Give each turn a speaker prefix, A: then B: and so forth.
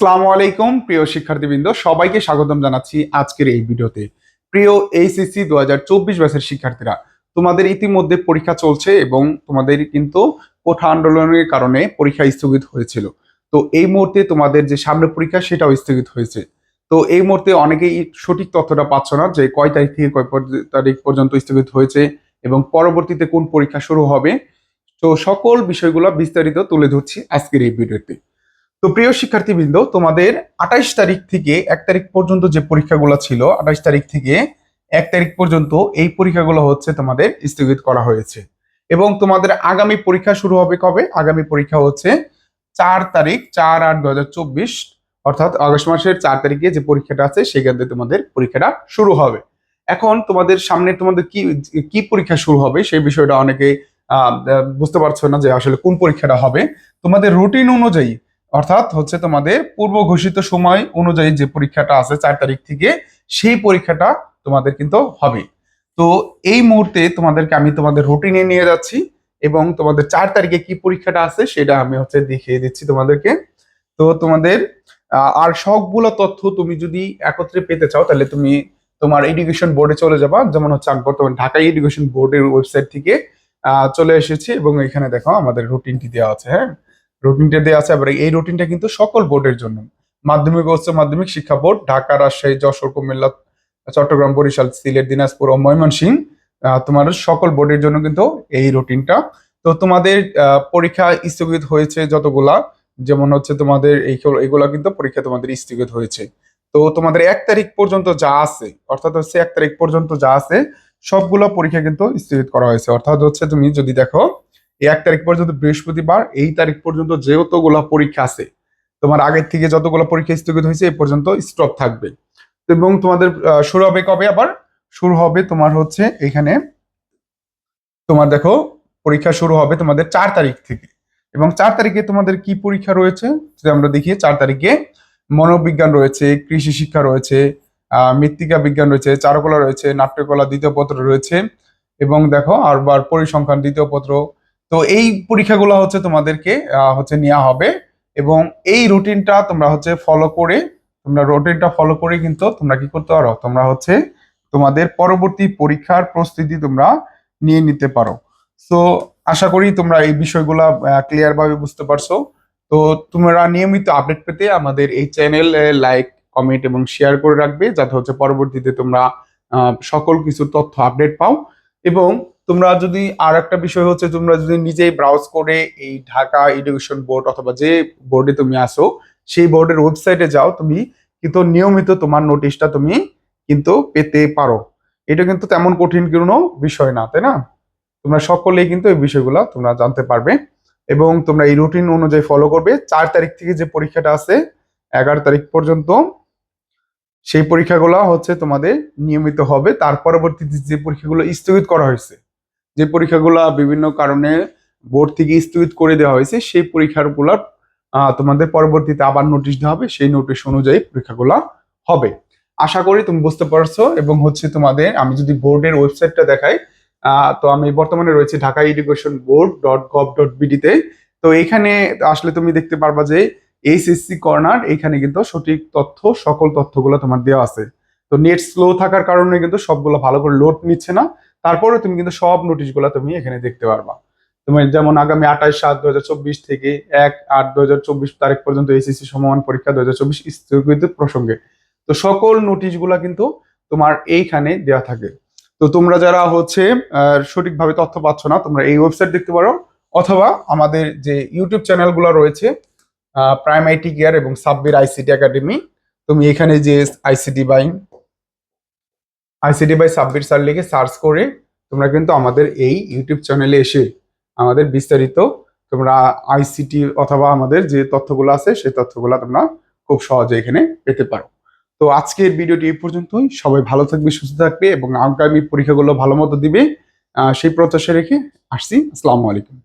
A: আসসালামু আলাইকুম, প্রিয় শিক্ষার্থীবৃন্দ। সবাইকে স্বাগতম জানাচ্ছি আজকের এই ভিডিওতে। প্রিয় এইচএসসি দু হাজার চব্বিশ ব্যাচের শিক্ষার্থীরা, তোমাদের ইতিমধ্যে পরীক্ষা চলছে এবং তোমাদের কিন্তু কোঠা আন্দোলনের কারণে পরীক্ষা স্থগিত হয়েছিল। তো এই মুহূর্তে তোমাদের যে সামনে পরীক্ষা, সেটাও স্থগিত হয়েছে। তো এই মুহূর্তে অনেকেই সঠিক তথ্যটা পাচ্ছ না যে কয় তারিখ থেকে কয় তারিখ পর্যন্ত স্থগিত হয়েছে এবং পরবর্তীতে কোন পরীক্ষা শুরু হবে। তো সকল বিষয়গুলো বিস্তারিত তুলে ধরছি আজকের এই ভিডিওতে। তো প্রিয় শিক্ষার্থীবৃন্দ, তোমাদের আঠাইশ তারিখ থেকে এক তারিখ পর্যন্ত যে পরীক্ষাগুলো ছিল, আঠাইশ তারিখ থেকে এক তারিখ পর্যন্ত এই পরীক্ষাগুলো হচ্ছে তোমাদের স্থগিত করা হয়েছে। এবং তোমাদের আগামী পরীক্ষা শুরু হবে কবে? আগামী পরীক্ষা হচ্ছে চার তারিখ, চার আট দু হাজার চব্বিশ, অর্থাৎ আগস্ট মাসের চার তারিখে যে পরীক্ষাটা আছে সেখান থেকে তোমাদের পরীক্ষাটা শুরু হবে। এখন তোমাদের সামনে তোমাদের কি কি পরীক্ষা শুরু হবে, সেই বিষয়টা অনেকে বুঝতে পারছ না যে আসলে কোন পরীক্ষাটা হবে। তোমাদের রুটিন অনুযায়ী অর্থাৎ হচ্ছে তোমাদের পূর্ব ঘোষিত সময় অনুযায়ী যে পরীক্ষাটা আছে চার তারিখ থেকে, সেই পরীক্ষাটা তোমাদের কিন্তু হবে। তো এই মুহূর্তে তোমাদেরকে আমি তোমাদের রুটিনে নিয়ে যাচ্ছি এবং তোমাদের চার তারিখে কি পরীক্ষাটা আছে সেটা আমি হচ্ছে দেখিয়ে দিচ্ছি তোমাদেরকে। তো তোমাদের আর সবগুলো তথ্য তুমি যদি একত্রে পেতে চাও, তাহলে তুমি তোমার এডুকেশন বোর্ডে চলে যাবা। যেমন হচ্ছে বর্তমানে ঢাকা এডুকেশন বোর্ডের ওয়েবসাইট থেকে চলে এসেছি এবং এখানে দেখো আমাদের রুটিনটি দেওয়া আছে হ্যাঁ? রুটিনটা দেওয়া আছে এবার এই রুটিনটা কিন্তু সকল বোর্ডের জন্য। মাধ্যমিক ও উচ্চ মাধ্যমিক শিক্ষা বোর্ড ঢাকা, রাজশাহী, যশোর, কুমিল্লা, চট্টগ্রাম, বরিশাল, সিলেট, দিনাজপুর ও ময়মনসিংহ তোমার সকল বোর্ডের জন্য কিন্তু এই রুটিনটা তো তোমাদের পরীক্ষা স্থগিত হয়েছে যতগুলা, যেমন হচ্ছে তোমাদের এই এগুলা কিন্তু পরীক্ষা তোমাদের স্থগিত হয়েছে। তো তোমাদের এক তারিখ পর্যন্ত যা আছে, অর্থাৎ হচ্ছে এক তারিখ পর্যন্ত যা আছে, সবগুলো পরীক্ষা কিন্তু স্থগিত করা হয়েছে। অর্থাৎ হচ্ছে তুমি যদি দেখো এই এক তারিখ পর্যন্ত বৃহস্পতিবার, এই তারিখ পর্যন্ত যেহেতুগুলা পরীক্ষা আছে, তোমার আগের থেকে যতগুলো পরীক্ষা স্থগিত হয়েছে, এই পর্যন্ত স্টপ থাকবে। এবং তোমাদের শুরু হবে কবে আবার? শুরু হবে তোমার হচ্ছে এখানে, তোমার দেখো, পরীক্ষা শুরু হবে তোমাদের চার তারিখ থেকে। এবং চার তারিখে তোমাদের কি পরীক্ষা রয়েছে? যদি আমরা দেখি চার তারিখে মনোবিজ্ঞান রয়েছে, কৃষি শিক্ষা রয়েছে মৃত্তিকা বিজ্ঞান রয়েছে, চারুকলা রয়েছে, নাট্যকলা দ্বিতীয় পত্র রয়েছে, এবং দেখো আরবার পরিসংখ্যান দ্বিতীয় পত্র তো এই পরীক্ষাগুলো হচ্ছে তোমাদেরকে হচ্ছে নেওয়া হবে এবং এই রুটিনটা তোমরা হচ্ছে ফলো করে, তোমরা রুটিনটা ফলো করে কিন্তু তোমরা কি করতে পারো? তোমরা হচ্ছে তোমাদের পরবর্তী পরীক্ষার প্রস্তুতি তোমরা নিয়ে নিতে পারো। সো আশা করি তোমরা এই বিষয়গুলো ক্লিয়ার ভাবে বুঝতে পারছ। তো তোমরা নিয়মিত আপডেট পেতে আমাদের এই চ্যানেল লাইক কমেন্ট এবং শেয়ার করে রাখবে, যাতে হচ্ছে পরবর্তীতে তোমরা সকল কিছু তথ্য আপডেট পাও। এবং তোমরা যদি আর একটা বিষয় হচ্ছে, তোমরা যদি নিজেই ব্রাউজ করে এই ঢাকা এডুকেশন বোর্ড অথবা যে বোর্ডে তুমি আসো সেই বোর্ডের ওয়েবসাইটে যাও, তুমি কিন্তু নিয়মিত তোমার নোটিশটা তুমি কিন্তু পেতে পারো। এটা কিন্তু তেমন কঠিন কোনো বিষয় না, তাই না? তোমরা সকলেই কিন্তু এই বিষয়গুলো তোমরা জানতে পারবে এবং তোমরা এই রুটিন অনুযায়ী ফলো করবে। চার তারিখ থেকে যে পরীক্ষাটা আছে, এগারো তারিখ পর্যন্ত সেই পরীক্ষাগুলো হচ্ছে তোমাদের নিয়মিত হবে। তার পরবর্তীতে যে পরীক্ষাগুলো স্থগিত করা হয়েছে যে পরীক্ষাগুলো বিভিন্ন কারণে বোর্ড থেকে স্থগিত করে দেওয়া হয়েছে, সেই পরীক্ষাগুলো তোমাদের পরবর্তীতে আবার নোটিশ দেওয়া হবে, সেই নোটিশ অনুযায়ী পরীক্ষাগুলো হবে। আশা করি তুমি বুঝতে পারছ এবং হচ্ছে তোমাদের, আমি যদি বোর্ডের ওয়েবসাইটটা দেখাই তো আমি বর্তমানে রয়েছে Dhaka education board dot gov dot বিডিতে তো। এখানে আসলে তুমি দেখতে পারবা যে এইচএসসি কর্নার এখানে কিন্তু সঠিক তথ্য, সকল তথ্যগুলো তোমার দেওয়া আছে। তো নেট স্লো থাকার কারণে কিন্তু সবগুলো ভালো করে লোড নিচ্ছে না। তারপরে তুমি কিন্তু সব নোটিশগুলো তুমি এখানে দেখতে পারবা। তুমি যেমন আগামী আঠাশ সাত দু থেকে এক আট দু তারিখ পর্যন্ত এইচএসসি সমান পরীক্ষা দু হাজার চব্বিশ স্থগিত প্রসঙ্গে। তো সকল নোটিশগুলো কিন্তু তোমার এইখানে দেওয়া থাকে। তো তোমরা যারা হচ্ছে সঠিকভাবে তথ্য পাচ্ছ না, তোমরা এই ওয়েবসাইট দেখতে পারো, অথবা আমাদের যে ইউটিউব চ্যানেলগুলো রয়েছে প্রাইম আইটি কেয়ার এবং সাব্বির আইসিটি একাডেমি তুমি এখানে যে ICT by ICT by Sabbir sir লিখে সার্চ করে তোমরা কিন্তু আমাদের এই ইউটিউব চ্যানেলে এসে আমাদের বিস্তারিত তোমরা আইসিটি অথবা আমাদের যে তথ্যগুলো আছে সেই তথ্যগুলো তোমরা খুব সহজে এখানে পেতে পারো। তো আজকের ভিডিওটি এই পর্যন্তই। সবাই ভালো থাকবে, সুস্থ থাকবে এবং আগামী পরীক্ষাগুলো ভালো মতো দিবে সেই প্রত্যাশা রেখে আসছি। আসসালামু আলাইকুম।